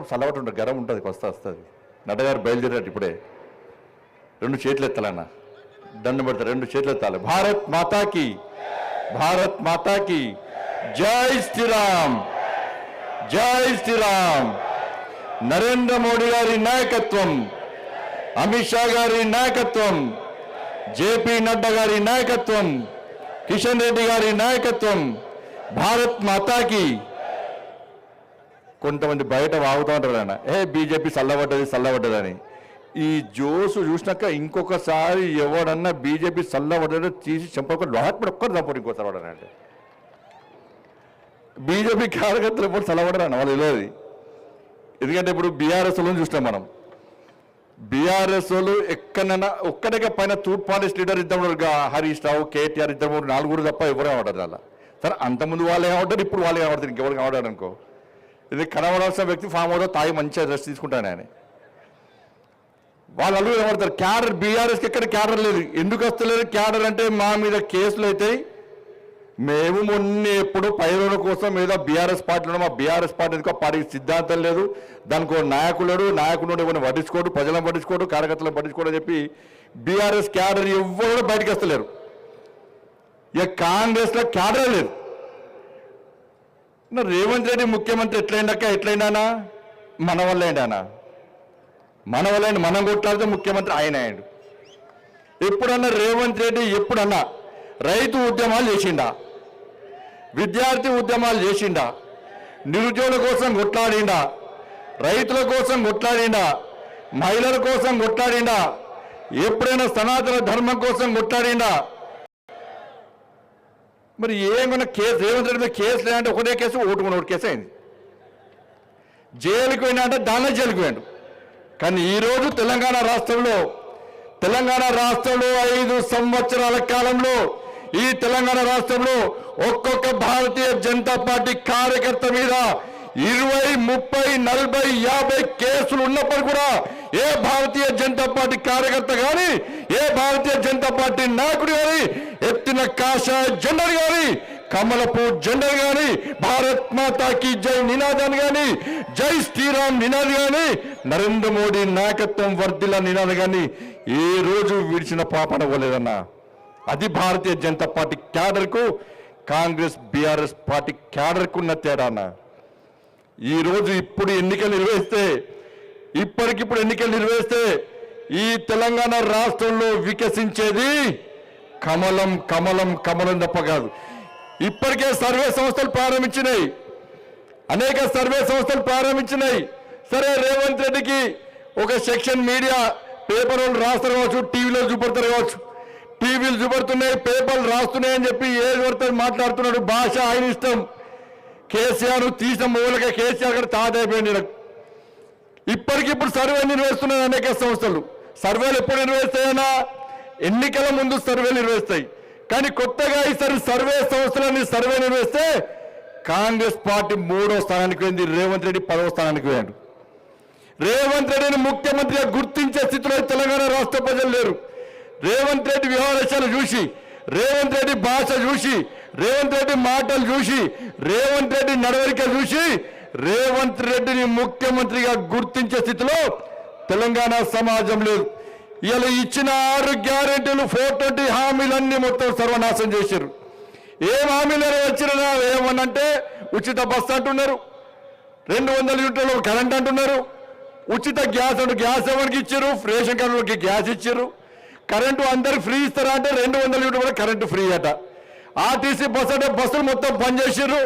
చల్లబట్టి ఉంటుంది గరం ఉంటుంది వస్తా వస్తుంది. నడగారు బయలుదేరాడు ఇప్పుడే. రెండు చేతులు ఎత్తాలన్న. దండం పెడతారు రెండు చేతులు ఎత్తాలి. భారత్ మాతాకి భారత్ మాతాకి. జై శ్రీరామ్ జై శ్రీరామ్. నరేంద్ర మోడీ గారి నాయకత్వం అమిత్ షా గారి నాయకత్వం జేపీ నడ్డా గారి నాయకత్వం కిషన్ రెడ్డి గారి నాయకత్వం భారత్ మాతాకి. కొంతమంది బయట వాగుతూ ఉంటారు ఆయన ఏ బీజేపీ చల్లబడ్డది చల్లబడ్డదని. ఈ జోసు చూసినాక ఇంకొకసారి ఎవడన్నా బీజేపీ చల్లబడ్డదో తీసి చంపక లోపల ఒక్కరు చంపడు ఇంకోసారి వాడని బీజేపీ కార్యకర్తలు ఎప్పుడు చల్లబడరాను వాళ్ళు వెళ్ళేది ఎందుకంటే ఇప్పుడు బీఆర్ఎస్లో చూసినాం మనం. బీఆర్ఎస్లు ఎక్కడైనా ఒక్కడిగా పైన తూర్పు పాలిస్ లీడర్ ఇద్దరు హరీష్ రావు కేటీఆర్ ఇద్దరు నాలుగురు తప్ప ఎవరు ఏమంటారు అలా. సరే అంతకుముందు వాళ్ళు ఏమంటారు ఇప్పుడు వాళ్ళు ఏమంటారు ఇంకెవరు కావడారు అనుకో. ఇది కనబడాల్సిన వ్యక్తి ఫామ్ అవుతా తాగి మంచిగా రెస్ట్ తీసుకుంటాను ఆయన. వాళ్ళు అల్లు ఏమంటారు క్యాడర్ బీఆర్ఎస్కి ఎక్కడ క్యాడర్ లేదు. ఎందుకు వస్తలేదు క్యాడర్ అంటే మా మీద కేసులు అయితే మేము మొన్న ఎప్పుడు పైరుల కోసం ఏదో బీఆర్ఎస్ పార్టీలో మా బీఆర్ఎస్ పార్టీ ఎందుకో పార్టీకి సిద్ధాంతం లేదు. దానికి ఒక నాయకుడు లేడు. నాయకుడు ఎవరిని పట్టించుకోడు ప్రజలను పట్టించుకోడు కార్యకర్తలను పట్టించుకోడు అని చెప్పి బీఆర్ఎస్ క్యాడర్ ఎవ్వరు బయటకు వస్తలేరు. ఇక కాంగ్రెస్లో క్యాడర్ లేదు. రేవంత్ రెడ్డి ముఖ్యమంత్రి ఎట్లయిందక్క ఎట్లయిందానా మన వల్ల మన వల్ల మనం కొట్లాడితే ముఖ్యమంత్రి ఆయన అయ్యాడు. ఎప్పుడన్నా రేవంత్ రెడ్డి ఎప్పుడన్నా రైతు ఉద్యమాలు చేసిండా? విద్యార్థి ఉద్యమాలు చేసిండా? నిరుద్యోగుల కోసం కొట్లాడిండా? రైతుల కోసం కొట్లాడిండా? మహిళల కోసం కొట్లాడిండా? ఎప్పుడైనా సనాతన ధర్మం కోసం కొట్లాడిండా? మరి ఏమైనా కేసు రేవంత్ రెడ్డి మీద కేసు లేదంటే ఒకటే కేసు ఓటుకుని ఒకటి కేసు అయింది. జైలుకి పోయినా అంటే దానిలో జైలుకి పోయాడు. కానీ ఈరోజు తెలంగాణ రాష్ట్రంలో తెలంగాణ రాష్ట్రంలో ఐదు సంవత్సరాల కాలంలో ఈ తెలంగాణ రాష్ట్రంలో ఒక్కొక్క భారతీయ జనతా పార్టీ కార్యకర్త మీద ఇరవై ముప్పై నలభై యాభై కేసులు ఉన్నప్పుడు కూడా ఏ భారతీయ జనతా పార్టీ కార్యకర్త కానీ ఏ భారతీయ జనతా పార్టీ నాయకుడు కానీ ఎత్తిన కాషాయ జెండర్ కానీ కమలపు జెండర్ గాని భారత్ మాతాకి జై నినాదాన్ని గాని జై శ్రీరామ్ నినాది గాని నరేంద్ర మోడీ నాయకత్వం వర్ధిల నినాది గాని ఏ రోజు విడిచిన పాపన పోలేదన్న అది భారతీయ జనతా పార్టీ క్యాడర్కు కాంగ్రెస్ బీఆర్ఎస్ పార్టీ క్యాడర్కు ఉన్న తేడా అన్న ఈరోజు ఇప్పుడు ఎన్నికలు నిర్వహిస్తే ఇప్పటికిప్పుడు ఎన్నికలు నిర్వహిస్తే ఈ తెలంగాణ రాష్ట్రంలో వికసించేది కమలం కమలం కమలం తప్ప కాదు. ఇప్పటికే సర్వే సంస్థలు ప్రారంభించినాయి. అనేక సర్వే సంస్థలు ప్రారంభించినాయి. సరే రేవంత్ రెడ్డికి ఒక సెక్షన్ మీడియా పేపర్ వాళ్ళు రాస్తారు కావచ్చు టీవీలో చూపెడతారు కావచ్చు. టీవీలు చూపెడుతున్నాయి పేపర్లు రాస్తున్నాయి అని చెప్పి ఏది పడితే మాట్లాడుతున్నాడు. భాష ఆయన ఇష్టం. కేసీఆర్ తీసిన మూలక కేసీఆర్ గారు తాతైపోయింది ఇప్పటికిప్పుడు సర్వే నిర్వహిస్తున్నాయి అనేక సంస్థలు. సర్వేలు ఎప్పుడు నిర్వహిస్తాయన్నా? ఎన్నికల ముందు సర్వే నిర్వహిస్తాయి. కానీ కొత్తగా ఈసారి సర్వే సంస్థలన్నీ సర్వే నిర్వహిస్తే కాంగ్రెస్ పార్టీ మూడో స్థానానికి పోయింది రేవంత్ రెడ్డి పదవ స్థానానికి పోయాడు. రేవంత్ రెడ్డిని ముఖ్యమంత్రిగా గుర్తించే స్థితిలో తెలంగాణ రాష్ట్ర ప్రజలు లేరు. రేవంత్ రెడ్డి వ్యవహారాలు చూసి రేవంత్ రెడ్డి భాష చూసి రేవంత్ రెడ్డి మాటలు చూసి రేవంత్ రెడ్డి నడవడిక చూసి రేవంత్ రెడ్డిని ముఖ్యమంత్రిగా గుర్తించే స్థితిలో తెలంగాణ సమాజం లేదు. ఇలా ఇచ్చిన ఆరు గ్యారెంటీలు ఫోర్ ట్వంటీ హామీలన్నీ మొత్తం సర్వనాశనం చేశారు ఏం హామీలు వచ్చినా ఏమనంటే ఉచిత బస్సు అంటున్నారు. రెండు వందల యూనిట్ల కరెంట్ అంటున్నారు. ఉచిత గ్యాస్ అంటే గ్యాస్ ఎవరికి ఇచ్చారు రేషన్ కార్డులకి గ్యాస్ ఇచ్చారు కరెంటు అందరికి ఫ్రీ ఇస్తారా అంటే రెండు వందల యూనిట్ కూడా కరెంటు ఫ్రీ అట. ఆర్టీసీ బస్సు అంటే బస్సులు మొత్తం పనిచేసారు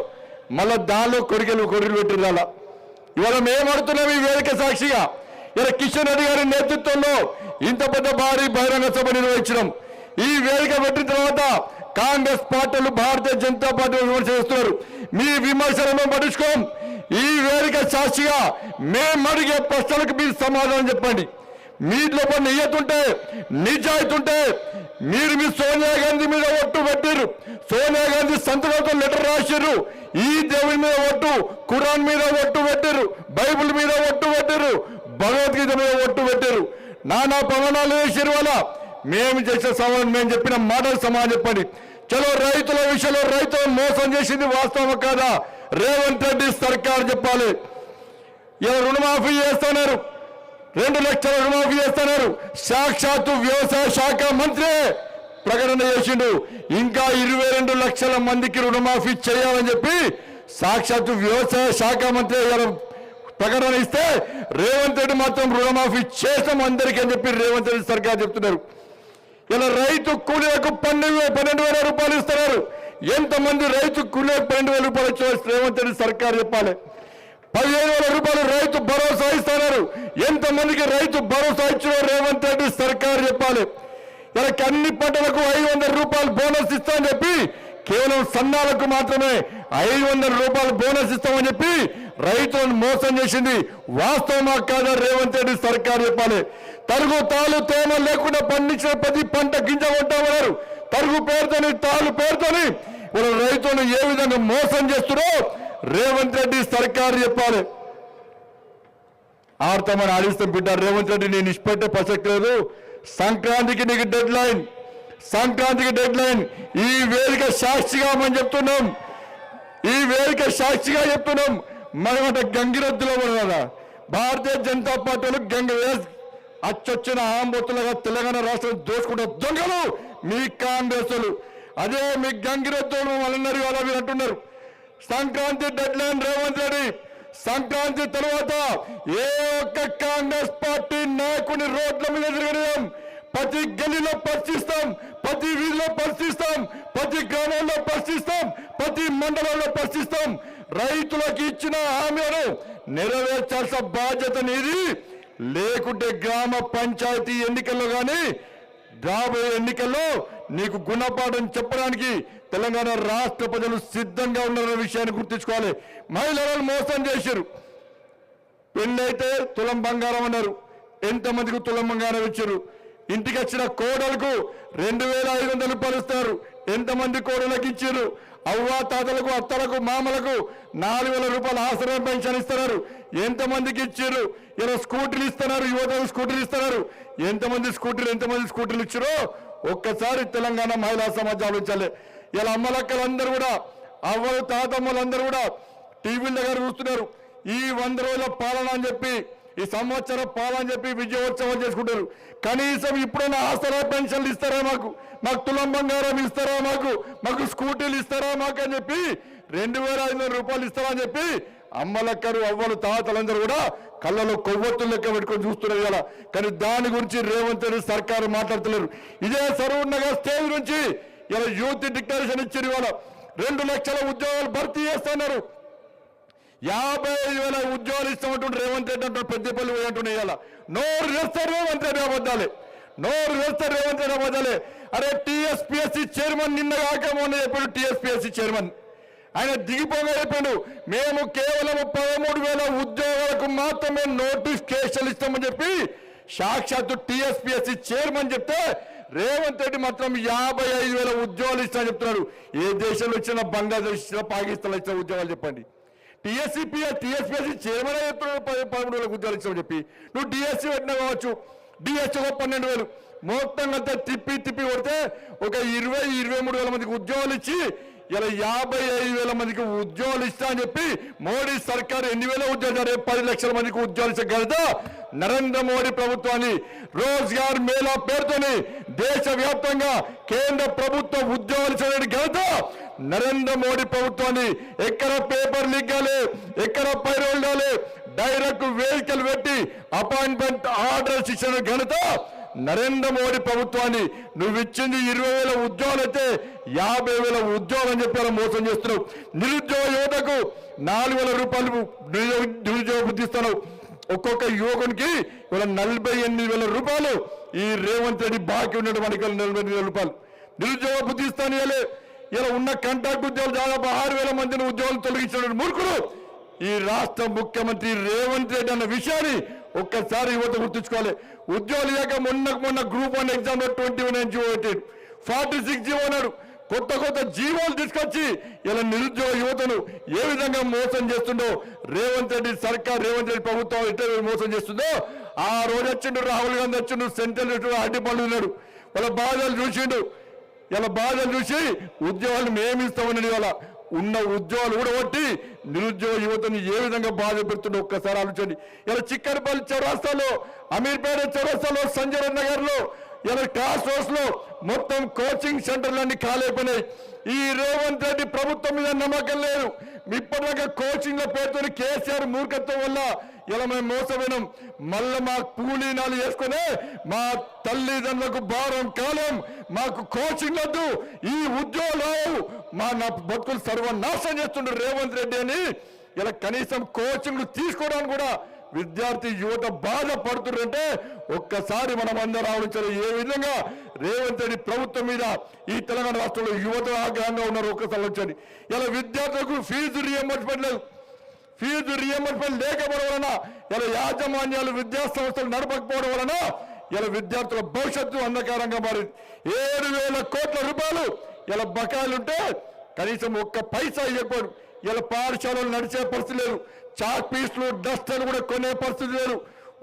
మళ్ళా మళ్ళీ దానిలో కొడుకెళ్ళు కొడుకులు పెట్టిర్రు అలా. ఇవాళ మేము అడుగుతున్నాం ఈ వేదిక సాక్షిగా. ఇలా కిషన్ రెడ్డి గారి నేతృత్వంలో ఇంత పెద్ద భారీ బహిరంగ సభ నిర్వహించడం ఈ వేదిక పెట్టిన తర్వాత కాంగ్రెస్ పార్టీలు భారతీయ జనతా పార్టీ విమర్శ చేస్తున్నారు. మీ విమర్శలను పట్టించుకోం. ఈ వేదిక సాక్షిగా మేము అడిగే ప్రశ్నలకు మీరు సమాధానం చెప్పండి. మీ లోపల నియ్యతుంటే నిజాయితీ ఉంటే మీరు మీ సోనియా గాంధీ మీద ఒట్టు పెట్టారు సోనియా గాంధీ సంతకంతో లెటర్ రాశారు ఈ దేవుని మీద ఒట్టు ఖురాన్ మీద ఒట్టు పెట్టారు బైబిల్ మీద ఒట్టు పెట్టారు భగవద్గీత మీద ఒట్టు పెట్టారు నానా పవనాలు వేసారు వల్ల మేము చేసే సమాజం మేము చెప్పిన మాటలు సమాజం చెప్పండి. చలో రైతుల విషయంలో రైతులను మోసం చేసింది వాస్తవం కాదా? రేవంత్ రెడ్డి సర్కార్ చెప్పాలి. ఇలా రుణమాఫీ చేస్తున్నారు రెండు లక్షల రుణమాఫీ చేస్తున్నారు. సాక్షాత్తు వ్యవసాయ శాఖ మంత్రి ప్రకటన చేసిండు. ఇంకా ఇరవై రెండు లక్షల మందికి రుణమాఫీ చేయాలని చెప్పి సాక్షాత్తు వ్యవసాయ శాఖ మంత్రి గారు ప్రకటన ఇస్తే రేవంత్ రెడ్డి మాత్రం రుణమాఫీ చేసాం అందరికీ అని చెప్పి రేవంత్ రెడ్డి సర్కార్ చెప్తున్నారు. ఇలా రైతు కూలీలకు పన్నెండు పన్నెండు వేల రూపాయలు ఇస్తున్నారు. ఎంతమంది రైతు కూలీలకు పన్నెండు వేల రూపాయలు ఇచ్చిన రేవంత్ రెడ్డి సర్కార్ చెప్పాలి. పదిహేను వేల రూపాయలు రైతు భరోసా ఇస్తున్నారు ఎంతమందికి రైతు భరోసా ఇచ్చిన రేవంత్ రెడ్డి సర్కార్ చెప్పాలి. ఇలా అన్ని పంటలకు ఐదు వందల రూపాయలు బోనస్ ఇస్తామని చెప్పి కేవలం సన్నాలకు మాత్రమే ఐదు వందల రూపాయలు బోనస్ ఇస్తామని చెప్పి రైతులను మోసం చేసింది. వాస్తవమా కాదా రేవంత్ రెడ్డి సర్కార్ చెప్పాలి. తరుగు తాలు తేమ లేకుండా పండించిన ప్రతి పంట గింజ కొంటామన్నారు. తరుగు పేరుతోని తాలు పేరుతోని ఇలా రైతులను ఏ విధంగా మోసం చేస్తున్నారో రేవంత్ రెడ్డి సర్కారు చెప్పాలి. ఆడతామని ఆడిస్తాం బిడ్డ రేవంత్ రెడ్డి నేను ఇష్టపెట్టే ప్రసక్తి లేదు సంక్రాంతికి నీకు డెడ్ లైన్ సంక్రాంతికి డెడ్ లైన్ ఈ వేదిక సాక్షిగా మనం చెప్తున్నాం. ఈ వేదిక సాక్షిగా చెప్తున్నాం. మనమంట గంగిరెద్దులో కదా. భారతీయ జనతా పార్టీలు గంగ అచ్చొచ్చిన ఆంబొత్తులుగా తెలంగాణ రాష్ట్రం దోచుకుంటే దొంగలు మీ కాంగ్రెస్లు అదే మీ గంగిరెద్దులు వాళ్ళన్నారు కదా మీరు అంటున్నారు. Sankranti deadline Revanth Reddy. సంక్రాంతి తర్వాత ఏ ఒక్క కాంగ్రెస్ పార్టీ నాయకుని రోడ్ల మీద తిరగడం ప్రతి గల్లీలో పరిశీలిస్తాం ప్రతి వీధిలో పరిశీలిస్తాం ప్రతి గ్రామంలో పరిశీలిస్తాం ప్రతి మండలంలో పరిశీలిస్తాం. రైతులకు ఇచ్చిన హామీలను నెరవేర్చాల్సిన బాధ్యత నీది. లేకుంటే గ్రామ పంచాయతీ ఎన్నికల్లో కానీ రాబోయే ఎన్నికల్లో నీకు గుణపాఠం చెప్పడానికి తెలంగాణ రాష్ట్ర ప్రజలు సిద్ధంగా ఉన్నారనే విషయాన్ని గుర్తుంచుకోవాలి. మహిళలను మోసం చేశారు. పెళ్ళైతే తులం బంగారం అన్నారు. ఎంతమందికి తులం బంగారం ఇచ్చారు? ఇంటికి వచ్చిన కోడలకు రెండు వేల ఐదు వందలు పలుస్తారు ఎంతమంది కోడలకు ఇచ్చారు? అవ్వ తాతలకు అత్తలకు మామలకు నాలుగు వేల రూపాయలు ఆశ్రయ పెన్షన్ ఇస్తున్నారు. ఎంతమందికి ఇచ్చారు? ఇలా స్కూటీలు ఇస్తున్నారు యువతకు స్కూటీలు ఇస్తున్నారు. ఎంతమంది స్కూటీలు ఎంతమంది స్కూటీలు ఇచ్చారో ఒక్కసారి తెలంగాణ మహిళా సమాజం ఆలోచించాలి. ఇలా అమ్మలక్కలందరూ కూడా అవ్వలు తాతమ్మలందరూ కూడా టీవీల దగ్గర చూస్తున్నారు. ఈ వంద రోజుల పాలన అని చెప్పి ఈ సంవత్సరం పాలన అని చెప్పి విజయోత్సవం చేసుకుంటారు. కనీసం ఇప్పుడైనా ఆసరా పెన్షన్లు ఇస్తారా మాకు? మాకు తులం బంగారం ఇస్తారా మాకు? మాకు స్కూటీలు ఇస్తారా మాకు అని చెప్పి రెండు వేల ఐదు వందల రూపాయలు ఇస్తారా అని చెప్పి అమ్మలక్కరు అవ్వలు తాతలందరూ కూడా కళ్ళలో కొవ్వొత్తులు లెక్క పెట్టుకొని చూస్తున్నారు ఇలా కానీ దాని గురించి రేవంత్ రెడ్డి సర్కారు మాట్లాడుతున్నారు. ఇదే సరూర్ నగర్ స్టేజ్ నుంచి ఇలా యూత్ డిక్లరేషన్ ఇచ్చిన ఇవాళ. రెండు లక్షల ఉద్యోగాలు భర్తీ చేస్తున్నారు. యాభై ఐదు వేల ఉద్యోగాలు ఇస్తామంటుంటే రేవంత్ రెడ్డి అంటారు పెద్దపల్లి పోయి ఇవాళ. నోరు వేస్తారు రేవంత్ రెడ్డి అబద్ధాలే. నోరు వేస్తారు రేవంత్ రెడ్డి అబద్ధాలే. అరే టిఎస్పిఎస్సి చైర్మన్ నిన్న కాకేమో మొన్న చెప్పాడు టిఎస్పిఎస్సి చైర్మన్. ఆయన దిగిపోగా చెప్పాడు మేము కేవలం పదమూడు వేల ఉద్యోగాలకు మాత్రమే నోటిఫికేషన్ ఇస్తామని చెప్పి సాక్షాత్తు టిఎస్పిఎస్సి చైర్మన్ చెప్తే రేవంత్ రెడ్డి మాత్రం యాభై ఐదు వేల ఉద్యోగాలు ఇస్తా చెప్తున్నారు ఏ దేశంలో ఇచ్చినా బంగ్లాదేశ్ ఇచ్చినా పాకిస్తాన్లో ఇచ్చిన ఉద్యోగాలు చెప్పండి. టీఎస్సీపీ టీఎస్పీఎస్సీ చైర్మన్ చెప్తున్నాడు పది పదమూడు వేల ఉద్యోగాలు ఇచ్చామని చెప్పి. నువ్వు డిఎస్సీ పెట్టినా కావచ్చు డిఎస్సీ ఒక పన్నెండు వేలు. మొత్తం అంతా తిప్పి తిప్పి కొడితే ఒక ఇరవై ఇరవై మూడు వేల మందికి ఉద్యోగాలు ఇచ్చి ఇలా యాభై ఐదు వేల మందికి ఉద్యోగాలు ఇస్తా అని చెప్పి మోడీ సర్కార్ ఎన్ని వేల ఉద్యోగాలు రేపు పది లక్షల మందికి ఉద్యోగాలు ఇచ్చే నరేంద్ర మోడీ ప్రభుత్వాన్ని. రోజ్గార్ మేళా పేరుతోని దేశవ్యాప్తంగా కేంద్ర ప్రభుత్వ ఉద్యోగాలు ఇచ్చే ఘనత నరేంద్ర మోడీ ప్రభుత్వాన్ని. ఎక్కడ పేపర్ లీక్ కాలే ఎక్కడ పైరోల్ కాలే డైరెక్ట్ వెహికల్ పెట్టి అపాయింట్మెంట్ ఆర్డర్స్ ఇచ్చిన ఘనత నరేంద్ర మోడీ ప్రభుత్వాన్ని నువ్వు ఇచ్చింది ఇరవై వేల ఉద్యోగాలు అయితే యాభై వేల ఉద్యోగాలు అని చెప్పి మోసం చేస్తున్నావు. నిరుద్యోగ యువతకు నాలుగు వేల రూపాయలు నిరుద్యోగ బుద్ధిస్తున్నావు ఒక్కొక్క యువకునికి ఇవాళ నలభై ఎనిమిది వేల రూపాయలు ఈ రేవంత్ రెడ్డి బాకీ ఉన్నటువంటి నలభై ఎనిమిది వేల రూపాయలు. నిరుద్యోగ బుద్ధిస్తాను ఇవ్వలే ఇలా ఉన్న కంటాక్ట్ ఉద్యోగాలు దాదాపు ఆరు వేల మందిని ఉద్యోగాలు తొలగించిన మూర్ఖుడు ఈ రాష్ట్ర ముఖ్యమంత్రి రేవంత్ రెడ్డి అన్న విషయాన్ని ఒక్కసారి యువత గుర్తుంచుకోవాలి. ఉద్యోగాలు లేక మొన్న మొన్న group one exam twenty one GO పెట్టాడు ఫార్టీ సిక్స్ జీవో అన్నాడు కొత్త కొత్త జీవోలు తీసుకొచ్చి ఇలా నిరుద్యోగ యువతను ఏ విధంగా మోసం చేస్తుండో రేవంత్ రెడ్డి సర్కార్ రేవంత్ రెడ్డి ప్రభుత్వం ఎట్లా మోసం చేస్తుందో ఆ రోజు వచ్చిండు రాహుల్ గాంధీ వచ్చిండు సెంట్రల్ అడ్డిపళ్ళు ఉన్నాడు. వాళ్ళ బాధలు చూసిండు. ఇలా బాధలు చూసి ఉద్యోగాలు మేమిస్తామని ఇవాళ. ఉన్న ఉద్యోగాలు కూడా కొట్టి నిరుద్యోగ యువతని ఏ విధంగా బాధ పెడుతుండో ఒక్కసారి ఆలోచండి ఇలా చిక్కనపల్లి చౌరాస్తాలో అమీర్పేట చౌరాస్తాలో సంజయ్ నగర్లో ఇలా క్లాస్ హౌస్లో లో మొత్తం కోచింగ్ సెంటర్లన్నీ ఖాళీపోయినాయి ఈ రేవంత్ రెడ్డి ప్రభుత్వం మీద నమ్మకం లేదు. ఇప్పటిదాకా కోచింగ్ల పేరుతో కేసీఆర్ మూర్ఖత్వం వల్ల ఇలా మేము మోసపోయినాం. మళ్ళీ మా కూలీనాలు వేసుకునే మా తల్లిదండ్రులకు భారం కాలం మాకు కోచింగ్ వద్దు. ఈ ఉద్యోగాలు మా నా బతుకులు సర్వనాశనం చేస్తుండ్రు రేవంత్ రెడ్డి అని. ఇలా కనీసం కోచింగ్లు తీసుకోవడానికి కూడా విద్యార్థి యువత బాధపడుతుందంటే ఒక్కసారి మనం అందరం ఆలోచించాలి. ఏ విధంగా రేవంత్ రెడ్డి ప్రభుత్వం మీద ఈ తెలంగాణ రాష్ట్రంలో యువత ఆగ్రహంగా ఉన్నారు? ఒక్కసారి ఇలా విద్యార్థులకు ఫీజు రియంబర్స్మెంట్ లేదు. ఫీజు రియంబర్స్మెంట్ లేకపోవడం వలన ఇలా యాజమాన్యాలు విద్యా సంస్థలు నడపకపోవడం వలన ఇలా విద్యార్థుల భవిష్యత్తు అంధకారంగా మారింది ఏడు వేల కోట్ల రూపాయలు ఇలా బకాయిలుంటే కనీసం ఒక్క పైసా ఇవ్వకపోడు ఇలా పాఠశాలలు నడిచే పరిస్థితి లేదు. చాక్ పీస్లు డస్టర్లు కూడా కొనే పరిస్థితి లేదు.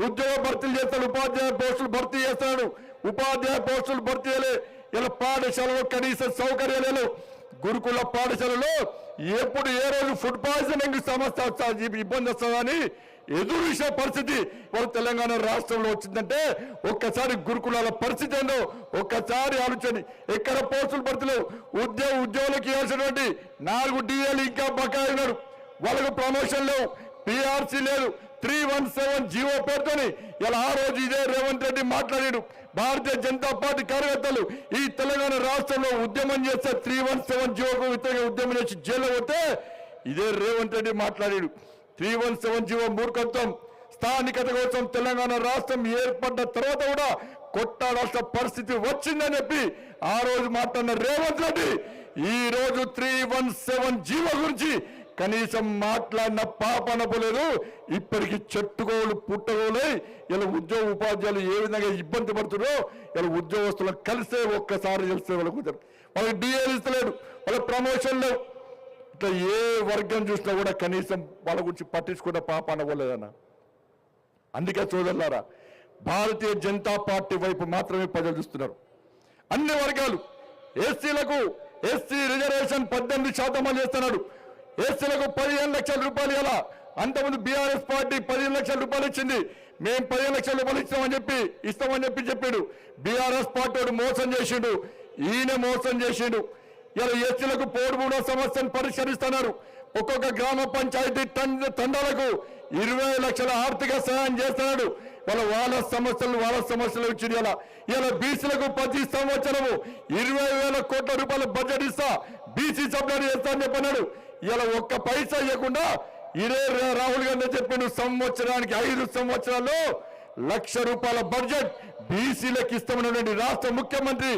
ఉద్యోగ భర్తీలు చేస్తాడు ఉపాధ్యాయ పోస్టులు భర్తీ చేస్తాడు. ఉపాధ్యాయ పోస్టులు భర్తీ చేయలే. ఇలా పాఠశాలలో కనీస సౌకర్యాలు లేవు. గురుకుల పాఠశాలలో ఎప్పుడు ఏ రోజు ఫుడ్ పాయిజనింగ్ సమస్య ఇబ్బంది వస్తుందని ఎదురు చూసే పరిస్థితి వాళ్ళు తెలంగాణ రాష్ట్రంలో వచ్చిందంటే ఒక్కసారి గురుకులాల పరిస్థితి ఏందో ఒక్కసారి ఆలోచన. ఎక్కడ పోస్టులు భర్తీలేవు ఉద్యోగ ఉద్యోగులకు ఇవ్వాల్సినటువంటి నాలుగు డిఏలు ఇంకా బకాయి ఉన్నారు. వాళ్ళకు ప్రమోషన్ లేవు. పిఆర్సీ లేదు. త్రీ వన్ సెవెన్ జీవో పేరుతోని ఇలా ఆ రోజు ఇదే రేవంత్ రెడ్డి మాట్లాడాడు. భారతీయ జనతా పార్టీ కార్యకర్తలు ఈ తెలంగాణ రాష్ట్రంలో ఉద్యమం చేస్తే త్రీ వన్ సెవెన్ జీవోకు వ్యతిరేక ఉద్యమం చేసి జైల్లో పోతే ఇదే రేవంత్ రెడ్డి మాట్లాడాడు. త్రీ వన్ సెవెన్ జీవో మూర్ఖత్వం స్థానికత కోసం తెలంగాణ రాష్ట్రం ఏర్పడ్డ తర్వాత కూడా కొట్టాడాల్సిన పరిస్థితి వచ్చిందని చెప్పి ఆ రోజు మాట్లాడిన రేవంత్ రెడ్డి ఈ రోజు త్రీ వన్ సెవెన్ జీవో గురించి కనీసం మాట్లాడిన పాప పోలేదు ఇప్పటికి చెట్టుకోలు పుట్టగోలై ఇలా ఉద్యోగ ఉపాధ్యాయులు ఏ విధంగా ఇబ్బంది పడుతున్నారో ఇలా ఉద్యోగస్తులను కలిసే ఒక్కసారి తెలిసే వాళ్ళకు కుదరదు. వాళ్ళకి డిఏలు ఇస్తలేడు వాళ్ళ ప్రమోషన్ లేవు. ఇట్లా ఏ వర్గం చూసినా కూడా కనీసం వాళ్ళ గురించి పట్టించుకున్న పాప పోలేదన్న అందుకే సోదరులారా భారతీయ జనతా పార్టీ వైపు మాత్రమే ప్రజలు చూస్తున్నారు. అన్ని వర్గాలు ఎస్సీలకు ఎస్సీ రిజర్వేషన్ పద్దెనిమిది శాతం చేస్తున్నాడు ఎస్సీలకు పదిహేను లక్షల రూపాయలు ఇలా అంతకుముందు బీఆర్ఎస్ పార్టీ పదిహేను లక్షల రూపాయలు ఇచ్చింది. మేము పదిహేను లక్షల రూపాయలు ఇస్తామని చెప్పి ఇస్తామని చెప్పి చెప్పాడు. బీఆర్ఎస్ పార్టీ మోసం చేసిండు. ఈయన మోసం చేసిండు. ఇలా ఎస్సీలకు పోడుమూడో సమస్యను పరిష్కరిస్తున్నారు. ఒక్కొక్క గ్రామ పంచాయతీ తండాలకు ఇరవై లక్షల ఆర్థిక సహాయం చేస్తున్నాడు. వాళ్ళ వాళ్ళ సమస్యలు వాళ్ళ సమస్యలు వచ్చింది ఇలా. ఇలా బీసీలకు ప్రతి సంవత్సరము ఇరవై వేల కోట్ల రూపాయల బడ్జెట్ ఇస్తా. బీసీ సభ్యులు చేస్తా అని చెప్పన్నాడు. ఇలా ఒక్క పైసా ఇవ్వకుండా ఇదే రా- రాహుల్ గాంధీ చెప్పిండు సంవత్సరానికి ఐదు సంవత్సరాల్లో లక్ష రూపాయల బడ్జెట్ బీసీలకు ఇస్తామన్నటువంటి రాష్ట్ర ముఖ్యమంత్రి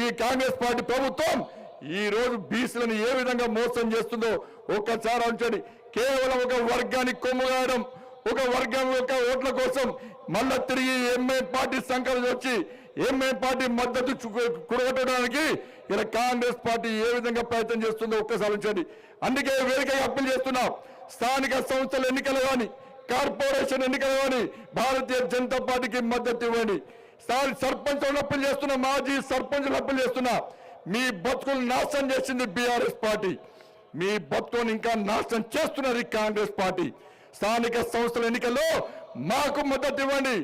ఈ కాంగ్రెస్ పార్టీ ప్రభుత్వం ఈ రోజు బీసీలను ఏ విధంగా మోసం చేస్తుందో ఒక్కసారి ఉంచండి కేవలం ఒక వర్గానికి కొమ్ముగాయడం ఒక వర్గం యొక్క ఓట్ల కోసం మళ్ళా తిరిగి ఎంఏ పార్టీ సంకల్పం వచ్చి ఎంఐఎం పార్టీ మద్దతు చు- కూడగొట్టడానికి ఇలా కాంగ్రెస్ పార్టీ ఏ విధంగా ప్రయత్నం చేస్తుందో ఒక్కసారి ఉంచండి అందుకే వేదికగా అప్పీల్ చేస్తున్నాం స్థానిక సంస్థల ఎన్నికలు కానీ కార్పొరేషన్ ఎన్నికలు కానీ భారతీయ జనతా పార్టీకి మద్దతు ఇవ్వండి. స్థానిక సర్పంచ్ అప్పీల్ చేస్తున్నా మాజీ సర్పంచులు అప్పీల్ చేస్తున్నా మీ బతుకులు నాశనం చేసింది బీఆర్ఎస్ పార్టీ. మీ బతుకుని ఇంకా నాశనం చేస్తున్నది కాంగ్రెస్ పార్టీ. స్థానిక సంస్థల ఎన్నికల్లో మాకు మద్దతు ఇవ్వండి.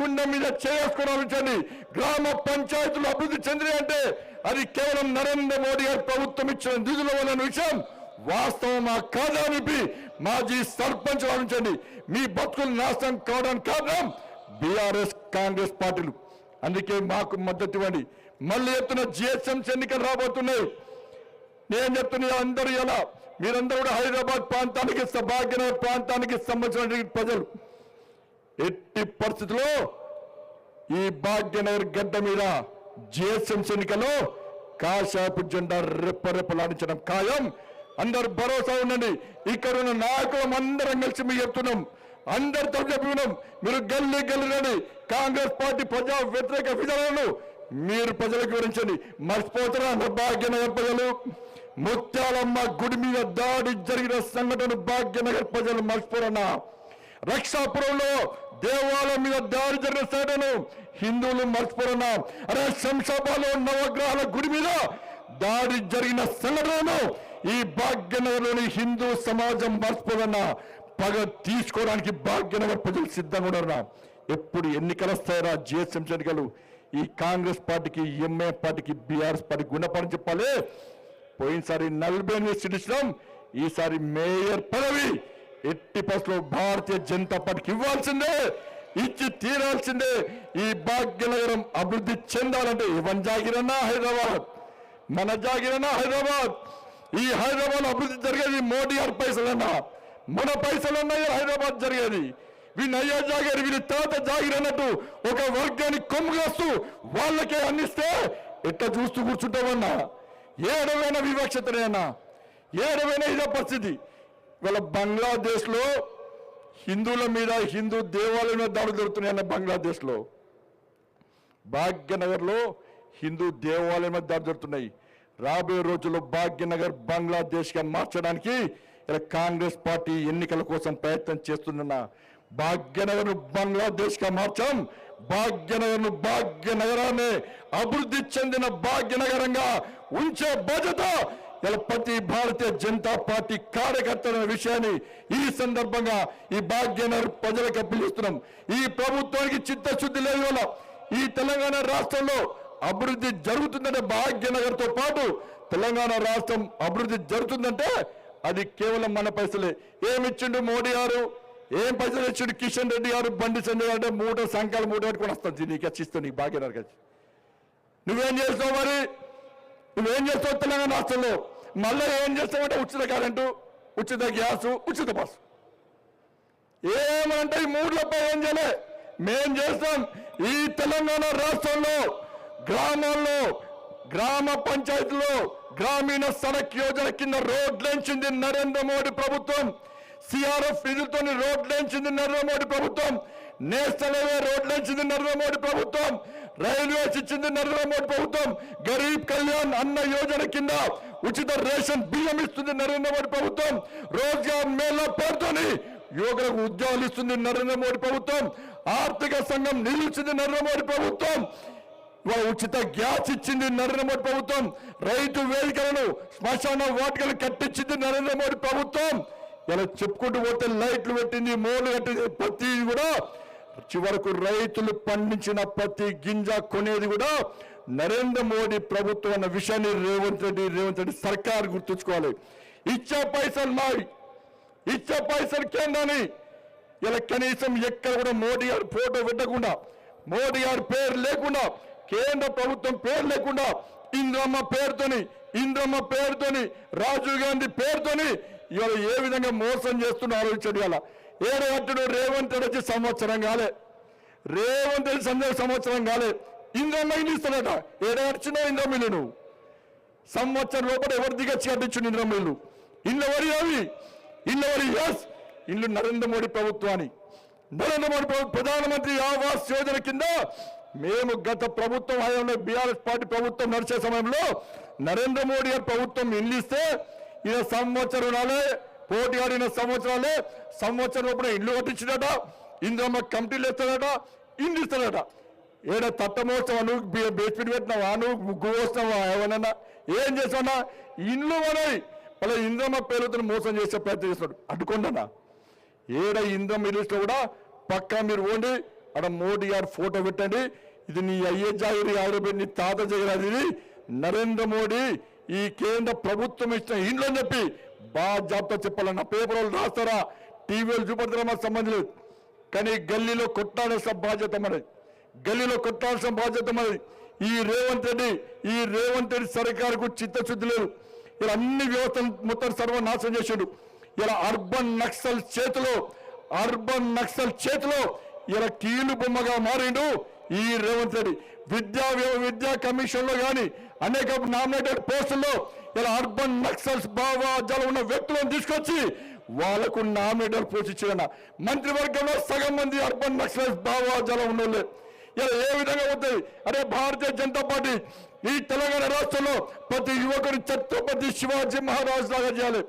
గుండె మీద చేసుకుని ఆలోచించండి గ్రామ పంచాయతీలు అభివృద్ధి చెందిన అంటే అది కేవలం నరేంద్ర మోడీ గారి ప్రభుత్వం ఇచ్చిన నిధుల వల్ల విషయం. వాస్తవమా కాదా అని మాజీ సర్పంచ్ ఆలోచించండి మీ బతుకులు నాశనం కావడానికి కారణం బీఆర్ఎస్ కాంగ్రెస్ పార్టీలు. అందుకే మాకు మద్దతు ఇవ్వండి. మళ్ళీ ఎత్తున జిహెచ్ఎంసీ ఎన్నికలు రాబోతున్నాయి. నేను చెప్తున్నా అందరూ ఎలా? మీరందరూ కూడా హైదరాబాద్ ప్రాంతానికి స- భాగ్యనగర్ ప్రాంతానికి సంబంధించిన ప్రజలు. ఎట్టి పరిస్థితుల్లో ఈ భాగ్యనగర్ గడ్డ మీద జిఎస్ఎంసీ ఎన్నికల్లో కాశాపు జెండా రెప్పరెప్పలాడించడం ఖాయం. అందరు భరోసా ఉండండి. ఇక్కడ ఉన్న నాయకులం అందరం కలిసి మీకు చెప్తున్నాం. అందరితో చెప్పినాం మీరు గల్లి గల్లి కాంగ్రెస్ పార్టీ ప్రజా వ్యతిరేక విధానాలను మీరు ప్రజలకు వివరించండి. మర్చిపోతారా భాగ్యనగర్ ప్రజలు? ముత్యాలమ్మ గుడి మీద దాడి జరిగిన సంఘటన భాగ్యనగర్ ప్రజలు మర్చిపోరన్నా. రక్షాపురంలో దేవాలయం మీద దాడి జరిగిన సంఘటనను హిందువులు మర్చిపోరన్నా. అరే శంషాబాలో నవగ్రహాల గుడి మీద దాడి జరిగిన సంఘటనను ఈ భాగ్యనగర్లోని హిందూ సమాజం మర్చిపోదన్న పగ తీసుకోవడానికి భాగ్యనగర్ ప్రజలు సిద్ధంగా ఉన్నారన్నా. ఎప్పుడు ఎన్నికలు వస్తాయరా? జిహెచ్ఎంసీ ఎన్నికలు. ఈ కాంగ్రెస్ పార్టీకి ఎంఏ పార్టీకి బీఆర్ఎస్ పార్టీ గుణపడని చెప్పాలి. పోయినసారి నలభై ఎనిమిది సీట్ ఇచ్చినాం. ఈసారి మేయర్ పదవి ఎట్టి పసులో భారతీయ జనతా పార్టీకి ఇవ్వాల్సిందే ఇచ్చి తీరాల్సిందే. ఈ భాగ్యనగరం అభివృద్ధి చెందాలంటే ఇవన్ జాగిరన్నా హైదరాబాద్. మన జాగిరన్నా హైదరాబాద్. ఈ హైదరాబాద్ అభివృద్ధి జరిగేది మోడీ గారి పైసలన్నా. మన పైసలన్నా హైదరాబాద్ జరిగేది. వీని అయ్యా జాగారు వీని తాత జాగిరి అన్నట్టు ఒక వర్గాన్ని కొమ్ముగాస్తూ వాళ్ళకే అందిస్తే ఎట్లా చూస్తూ కూర్చుంటామన్నా? ఏడవైన వివక్షతనే ఏడవైనా ఏడవైన ఇదే పరిస్థితి. ఇవాళ బంగ్లాదేశ్లో హిందువుల మీద హిందూ దేవాలయం మీద దాడులు జరుగుతున్నాయన్న బంగ్లాదేశ్లో. భాగ్యనగర్లో హిందూ దేవాలయం మీద దాడులు జరుగుతున్నాయి. రాబోయే రోజుల్లో భాగ్యనగర్ బంగ్లాదేశ్గా మార్చడానికి ఇలా కాంగ్రెస్ పార్టీ ఎన్నికల కోసం ప్రయత్నం చేస్తున్న భాగ్యనగర్ను బంగ్లాదేశ్గా మార్చాం భాగ్యనగర్ను భాగ్యనగరాన్ని అభివృద్ధి చెందిన భాగ్యనగరంగా ఉంచే బాధ్యత ఇలా ప్రతి భారతీయ జనతా పార్టీ కార్యకర్తల విషయాన్ని ఈ సందర్భంగా ఈ భాగ్యనగర్ ప్రజలకు అప్పగిస్తున్నాం ఈ ప్రభుత్వానికి చిత్తశుద్ధి లేని వల్ల ఈ తెలంగాణ రాష్ట్రంలో అభివృద్ధి జరుగుతుందంటే భాగ్యనగర్తో పాటు తెలంగాణ రాష్ట్రం అభివృద్ధి జరుగుతుందంటే అది కేవలం మన పైసలే. ఏమిచ్చిండు మోడీ గారు? ఏం పైసలు ఇచ్చిండు కిషన్ రెడ్డి గారు? బండి సంజయ్ అంటే మూట సంఖ్యలు మూట పెట్టుకొని వస్తాను నీకు వచ్చిస్తావు నీకు భాగ్యనగర్ వచ్చి. నువ్వేం చేస్తావు మరి? నువ్వేం చేస్తావు తెలంగాణ రాష్ట్రంలో? మళ్ళీ ఏం చేస్తామంటే ఉచిత కరెంటు ఉచిత గ్యాసు ఉచిత బస్సు ఏమంటే ఈ మూడులపై ఏం చేయలే? మేం చేస్తాం ఈ తెలంగాణ రాష్ట్రంలో గ్రామాల్లో గ్రామ పంచాయతీలో గ్రామీణ సడక్ యోజన కింద రోడ్లేంచింది నరేంద్ర మోడీ ప్రభుత్వం. సిఆర్ఎఫ్ నిధులతో రోడ్లేంచింది నరేంద్ర మోడీ ప్రభుత్వం. నేషనల్ హైవే రోడ్లేంచింది నరేంద్ర మోడీ ప్రభుత్వం. రైల్వేస్ ఇచ్చింది నరేంద్ర మోడీ ప్రభుత్వం. గరీబ్ కళ్యాణ్ అన్న యోజన కింద ఉచిత రేషన్ బియ్యం ఇస్తుంది నరేంద్ర మోడీ ప్రభుత్వం. రోజ్గార్ మేళా పేరుతోని యువకులకు ఉద్యోగాలు ఇస్తుంది నరేంద్ర మోడీ ప్రభుత్వం. ఆర్థిక సంఘం నిలిచింది నరేంద్ర మోడీ ప్రభుత్వం. ఉచిత గ్యాస్ ఇచ్చింది నరేంద్ర మోడీ ప్రభుత్వం. రైతు వేదికలను శ్మశాన వాటికలు కట్టించింది నరేంద్ర మోడీ ప్రభుత్వం. ఇలా చెప్పుకుంటూ పోతే లైట్లు పెట్టింది మోలు కట్టింది ప్రతి కూడా. చివరకు రైతులు పండించిన ప్రతి గింజ కొనేది కూడా నరేంద్ర మోడీ ప్రభుత్వం అన్న విషయాన్ని రేవంత్ రెడ్డి రేవంత్ రెడ్డి సర్కార్ గుర్తుంచుకోవాలి. ఇచ్చే పైసలు మావి. ఇచ్చే పైసలు కేంద్రాన్ని. ఇలా కనీసం ఎక్కడ కూడా మోడీ గారి ఫోటో పెట్టకుండా మోడీ గారి పేరు లేకుండా కేంద్ర ప్రభుత్వం పేరు లేకుండా ఇంద్రమ్మ పేరుతోని ఇంద్రమ్మ పేరుతోని రాజీవ్ గాంధీ పేరుతోని ఇవాళ ఏ విధంగా మోసం చేస్తున్నా ఆలోచించడు ఇలా ఏడు కట్టుడు రేవంత్ రెడ్డి సంవత్సరం కాలే. రేవంత్ రెడ్డి సంవత్సరం కాలే. ఇంద్రమ్మ ఇల్లు ఇస్తాడట. ఏడు కట్టినా ఇంద్రమ్మ నువ్వు సంవత్సరం లోపల ఎవరు దిగచ్చి కట్టించు ఇంద్రమ్మ ఇల్లు? ఇల్లు ఎవరి అవి. ఇల్లు వరి ఎస్. ఇల్లు నరేంద్ర మోడీ ప్రభుత్వాన్ని. నరేంద్ర మోడీ ప్రధానమంత్రి ఆవాస్ యోజన కింద మేము గత ప్రభుత్వం హయాంలో బీఆర్ఎస్ పార్టీ ప్రభుత్వం నడిచే సమయంలో నరేంద్ర మోడీ గారి ప్రభుత్వం ఇల్లు ఇస్తే ఈయన సంవత్సర రుణాలే పోటీ ఆడిన సంవత్సరాలే సంవత్సరం లోపల ఇల్లు కట్టించినట ఇంద్రమ్మ కమిటీలు ఇస్తాడట ఇల్లు ఇస్తాడట. ఏడ తట్టమోస్తావా నువ్వు? బేస్మెంట్ పెట్టినావా నువ్వు? ముగ్గు పోస్తావా? ఏమన్నా? ఏం చేసావన్నా ఇండ్లు మనవి మళ్ళీ ఇంద్రమ్మ పేరుతో మోసం చేసే ప్రయత్నం చేస్తాడు అడ్డుకోండన్నా. ఏడ ఇంద్రమ్మ ఇల్లులో కూడా పక్కా మీరు పోండి. అక్కడ మోడీ గారు ఫోటో పెట్టండి. ఇది నీ అయ్యే జాగిరి ఆడబెట్టి నీ తాత జగరాది ఇది. నరేంద్ర మోడీ ఈ కేంద్ర ప్రభుత్వం ఇచ్చిన ఇండ్లు అని చెప్పి బాగా జాబితా చెప్పాలన్న పేపర్ వాళ్ళు రాస్తారా? టీవీలు చూపెడతారా మాకు సంబంధం లేదు. కానీ గల్లీలో కొట్టాల్సిన బాధ్యత మనది. గల్లీలో కొట్టాల్సిన బాధ్యత మరి ఈ రేవంత్ రెడ్డి ఈ రేవంత్ రెడ్డి సర్కారుకు చిత్తశుద్ధి లేదు. ఇలా అన్ని వ్యవస్థలు మొత్తం సర్వనాశనం చేసిండు. ఇలా అర్బన్ నక్సల్ చేతిలో అర్బన్ నక్సల్ చేతిలో ఇలా కీలు బొమ్మగా మారిండు ఈ రేవంత్ రెడ్డి. విద్యా విద్యా కమిషన్లో గాని అనేక నామినేటెడ్ పోస్టుల్లో ఇలా అర్బన్ నక్సల్స్ భావాజాలు ఉన్న వ్యక్తులను తీసుకొచ్చి వాళ్ళకు నామినేటర్ పోస్ట్ ఇచ్చిన మంత్రివర్గంలో సగం మంది అర్బన్ నక్సల్స్ భావాజాలు ఉన్నోళ్ళే. ఇలా ఏ విధంగా అవుతాయి అరే భారతీయ జనతా పార్టీ ఈ తెలంగాణ రాష్ట్రంలో ప్రతి యువకుడు ఛత్రపతి శివాజీ మహారాజు లాగా చేయాలి.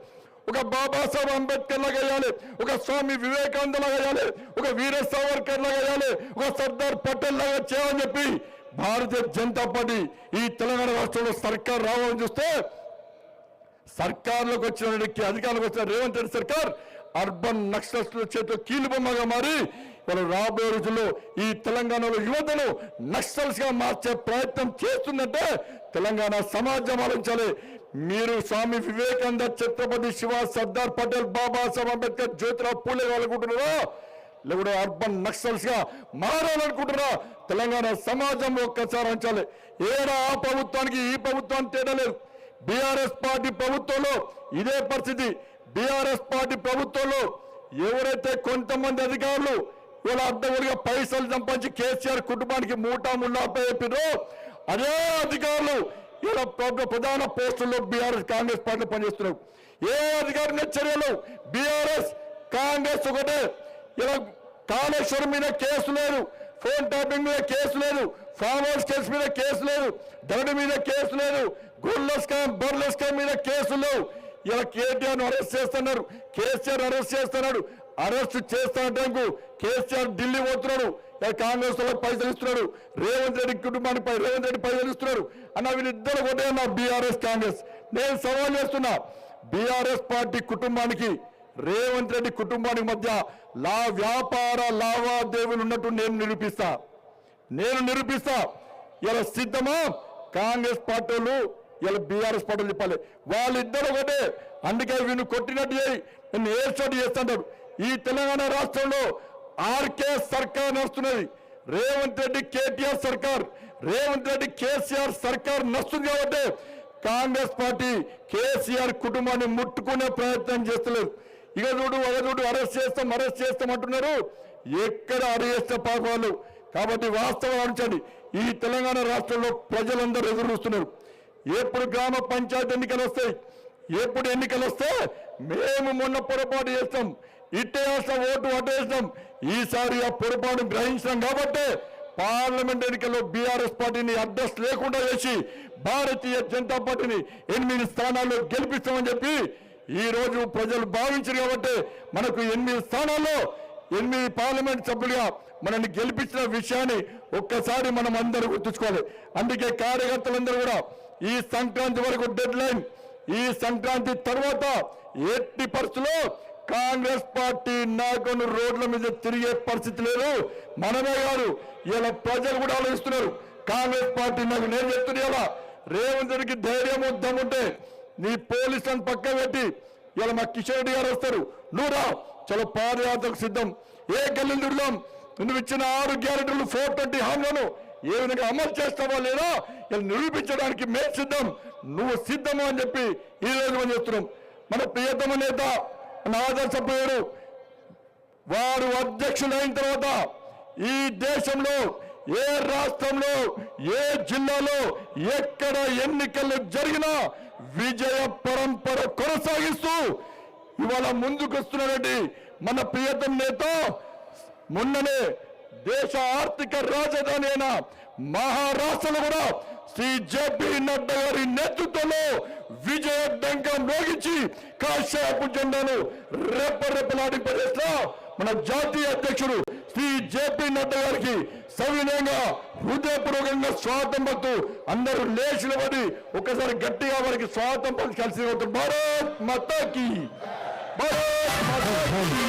ఒక బాబాసాహెబ్ అంబేద్కర్ లాగా వేయాలి ఒక స్వామి వివేకానంద లాగా వేయాలి ఒక వీర సావర్కర్ లాగా వేయాలి ఒక సర్దార్ పటేల్ లాగా చేయాలని చెప్పి భారతీయ జనతా పార్టీ ఈ తెలంగాణ రాష్ట్రంలో సర్కార్ రావాలని చూస్తే సర్కార్లోకి వచ్చిన అధికారులకు వచ్చిన రేవంత్ రెడ్డి సర్కార్ అర్బన్ నక్సల్స్ల చేతిలో కీలుబొమ్మగా మారి వాళ్ళు రాబోయే రోజుల్లో ఈ తెలంగాణలో యువతను నక్సల్స్గా మార్చే ప్రయత్నం చేస్తుందంటే తెలంగాణ సమాజం ఆలోచించాలి. మీరు స్వామి వివేకానంద ఛత్రపతి శివ సర్దార్ పటేల్ బాబాసాహెబ్ అంబేద్కర్ జ్యోతిరావు పూలే అనుకుంటున్నారా లేకుంటే అర్బన్ నక్సల్స్గా మారాలనుకుంటున్నా తెలంగాణ సమాజం ఒక్కసారి అంచాలి ఏడా ఆ ప్రభుత్వానికి ఈ ప్రభుత్వానికి తేడా లేదు. బీఆర్ఎస్ పార్టీ ప్రభుత్వంలో ఇదే పరిస్థితి. బీఆర్ఎస్ పార్టీ ప్రభుత్వంలో ఎవరైతే కొంతమంది అధికారులు ఇలా అడ్డగోలుగా పైసలు సంపాదించి కేసీఆర్ కుటుంబానికి మూటా ముల్లాపై చెప్పినో అదే అధికారులు ఇలా ప్రధాన పోస్టుల్లో బీఆర్ఎస్ కాంగ్రెస్ పార్టీ పనిచేస్తున్నారు. ఏ అధికారి చర్యలు? బీఆర్ఎస్ కాంగ్రెస్ ఒకటే. ఇలా కాళేశ్వరం మీద కేసు లేదు ఫోన్ ట్యాపింగ్ మీద కేసు లేదు ఫామ్ హౌస్ కేసు మీద కేసు లేదు దరడి మీద కేసు లేదు గోల్డ్ స్కామ్ బర్ల స్కామ్ మీద కేసు లేవు. ఇలా కేటీఆర్ అరెస్ట్ చేస్తున్నారు. కేసీఆర్ అరెస్ట్ చేస్తున్నాడు. అరెస్ట్ చేస్తానంటే కేసీఆర్ ఢిల్లీ పోతున్నాడు. కాంగ్రెస్ వాళ్ళకి పైసలు ఇస్తున్నాడు. రేవంత్ రెడ్డి కుటుంబానికి పై- రేవంత్ రెడ్డి పైసలు ఇస్తున్నాడు. అన్న వీళ్ళిద్దరు ఒకటే అన్న బీఆర్ఎస్ కాంగ్రెస్. నేను సవాల్ చేస్తున్నా. బీఆర్ఎస్ పార్టీ కుటుంబానికి రేవంత్ రెడ్డి కుటుంబానికి మధ్య లా వ్యాపార లావాదేవీలు ఉన్నట్టు నేను నిరూపిస్తా. నేను నిరూపిస్తా. ఇలా సిద్ధమా? కాంగ్రెస్ పార్టీ వాళ్ళు ఇలా బీఆర్ఎస్ పాటలు చెప్పాలి వాళ్ళిద్దరు ఒకటే. అందుకే వీళ్ళు కొట్టినట్టు చేయి. నేను ఏర్పాటు చేస్తాడు ఈ తెలంగాణ రాష్ట్రంలో ఆర్కే సర్కార్ నడుస్తున్నది. రేవంత్ రెడ్డి కేటీఆర్ సర్కార్. రేవంత్ రెడ్డి కేసీఆర్ సర్కార్ నడుస్తుంది కాబట్టి కాంగ్రెస్ పార్టీ కేసీఆర్ కుటుంబాన్ని ముట్టుకునే ప్రయత్నం చేస్తలేదు. ఇక చూడు ఒక చూడు అరెస్ట్ చేస్తాం అరెస్ట్ చేస్తాం అంటున్నారు. ఎక్కడ అరెస్ట్ పాపాలు కాబట్టి వాస్తవం అనుచండి ఈ తెలంగాణ రాష్ట్రంలో ప్రజలందరూ ఎదురు చూస్తున్నారు. ఎప్పుడు గ్రామ పంచాయతీ ఎన్నికలు వస్తాయి? ఎప్పుడు ఎన్నికలు వస్తే మేము మొన్న పొరపాటు చేస్తాం ఇట్టే వేస్తాం ఓటు అటేస్తాం ఈసారి ఆ పొరపాటు గ్రహించాం కాబట్టి పార్లమెంట్ ఎన్నికల్లో బీఆర్ఎస్ పార్టీని అడ్రస్ లేకుండా చేసి భారతీయ జనతా పార్టీని ఎనిమిది స్థానాల్లో గెలిపిస్తామని చెప్పి ఈ రోజు ప్రజలు భావించారు కాబట్టి మనకు ఎనిమిది స్థానాల్లో ఎనిమిది పార్లమెంట్ సభ్యులుగా మనల్ని గెలిపించిన విషయాన్ని ఒక్కసారి మనం అందరూ గుర్తుంచుకోవాలి. అందుకే కార్యకర్తలందరూ కూడా ఈ సంక్రాంతి వరకు డెడ్ లైన్ ఈ సంక్రాంతి తర్వాత ఎట్టి పరిస్థితుల్లో కాంగ్రెస్ పార్టీ నాయకులు రోడ్ల మీద తిరిగే పరిస్థితి లేదు. మనమే కాదు ఇలా ప్రజలు కూడా ఆలోచిస్తున్నారు. కాంగ్రెస్ పార్టీ నాకు నేను చెప్తున్నా ఇలా రేవంత్ రెడ్డికి ధైర్యం దమ్ముంటే నీ పోలీసులను పక్క పెట్టి ఇలా మా కిషోర్ రెడ్డి గారు వస్తారు. నువ్వు రా చలో పాదయాత్రకు సిద్ధం. ఏ గల్లీలు తిరుగుదాం. నువ్వు ఇచ్చిన ఆరు గ్యారెంటీలు ఫోర్ ట్వంటీ హామీలను ఏ విధంగా అమలు చేస్తావో లేదా ఇలా నిరూపించడానికి మేము సిద్ధం. నువ్వు సిద్ధము అని చెప్పి ఈ రోజు మనం చెప్తున్నాం. మన ప్రియతమ నేత మన ఆదర్శపోయాడు వారు అధ్యక్షుడు అయిన తర్వాత ఈ దేశంలో ఏ రాష్ట్రంలో ఏ జిల్లాలో ఎక్కడ ఎన్నికలు జరిగినా విజయ పరంపర కొనసాగిస్తూ ఇవాళ ముందుకు వస్తున్నారండి మన ప్రియతం నేత మొన్ననే దేశ ఆర్థిక రాజధాని అయిన మహారాష్ట్రలో కూడా శ్రీ జేపీ నడ్డా గారి నేతృత్వంలో విజయ డంకం మోగించి కాశ్యపు జెండాను రెప్పరెప్పలాడింపజేస్తా మన జాతీయ అధ్యక్షుడు శ్రీ జేపీ నడ్డా గారికి సవినయంగా హృదయపూర్వకంగా స్వాగతం పడుతూ అందరూ లేచిన పడి ఒకసారి గట్టిగా వారికి స్వాగతం పలికి కలిసి భారత్ మాతాకి. భారత్ మాతాకి.